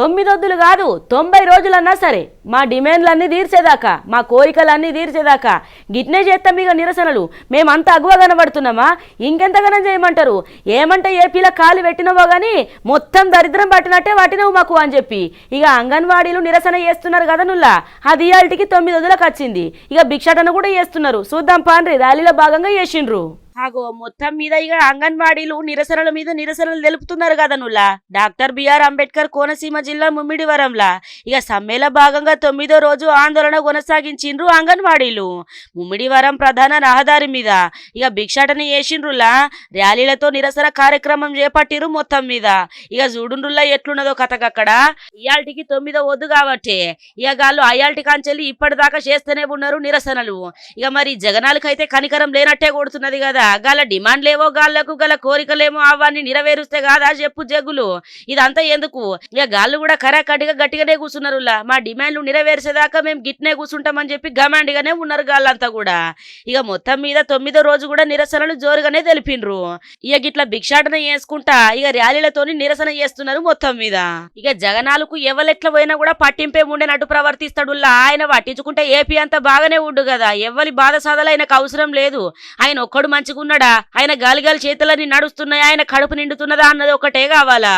తొమ్మిదొద్దులు కాదు తొంభై రోజులన్నా సరే మా డిమాండ్లన్నీ తీర్చేదాకా మా కోరికలన్నీ తీర్చేదాకా. గిట్నే చేస్తాం ఇక నిరసనలు. మేమంతా అగువ కనబడుతున్నామా? ఇంకెంతగానం చేయమంటారు? ఏమంటే ఏపీలో కాలు పెట్టినవో కానీ మొత్తం దరిద్రం పట్టినట్టే పట్టినవు మాకు అని చెప్పి. ఇక అంగన్వాడీలు నిరసన చేస్తున్నారు కదా నుల్లా? అది ఇయాల్టికి తొమ్మిది వదులకు వచ్చింది. ఇక భిక్షాటన కూడా చేస్తున్నారు. చూద్దాం పాండ్రి ర్యాలీలో భాగంగా చేసిండ్రు. అగో మొత్తం మీద ఇక అంగన్వాడీలు నిరసనల మీద నిరసనలు తెలుపుతున్నారు కదా నులా? డాక్టర్ బిఆర్ అంబేద్కర్ కోనసీమ జిల్లా ముమ్మిడివరంలా. ఇక సమ్మెలో భాగంగా తొమ్మిదో రోజు ఆందోళన కొనసాగించిండ్రు అంగన్వాడీలు. ముమ్మిడివరం ప్రధాన రహదారి మీద. ఇక భిక్షాటన చేసిండ్రులా? ర్యాలీలతో నిరసన కార్యక్రమం చేపట్టిరు మొత్తం మీద. ఇక చూడుండ్రులా ఎట్లున్నదో కథకక్కడ ఇయాల్టికి తొమ్మిదో వద్దు కాబట్టి. ఇక గాళ్ళు అయాల్టి కాంచెల్లి ఇప్పటిదాకా చేస్తూనే ఉన్నారు నిరసనలు. ఇక మరి జగనాలకైతే కనికరం లేనట్టే కొడుతున్నది కదా? గాల డిమాండ్లేవో గాళ్ళకు గల కోరికలేమో అవన్నీ నెరవేరుస్తే కాదా చెప్పు జగ్గులు ఇదంతా ఎందుకు? ఇక గాళ్ళు కూడా కరాకటిగా గట్టిగానే కూర్చున్నారు మా డిమాండ్లు నెరవేర్చేదాకా మేము గిట్నే కూర్చుంటామని చెప్పి గమాండిగానే ఉన్నారు గాళ్ళంతా కూడా. ఇక మొత్తం మీద తొమ్మిదో రోజు కూడా నిరసనలు జోరుగానే తెలిపిండ్రు ఇక గిట్ల భిక్షాటన చేసుకుంటా ఇక ర్యాలీలతోని నిరసన చేస్తున్నారు మొత్తం మీద. ఇక జగనాలకు ఎవలెట్ల పోయినా కూడా పట్టింపే ఉండేనట్టు ప్రవర్తిస్తాడుల్లా ఆయన పట్టించుకుంటే ఏపీ అంతా బాగానే ఉండు కదా ఎవరి బాధ సాధలు ఆయనకు అవసరం లేదు. ఆయన ఒక్కడు మంచిగున్నాడా ఆయన గాలి గాలి చేతులని నడుస్తున్నాయి ఆయన కడుపు నిండుతున్నదా అన్నది ఒకటే కావాలా?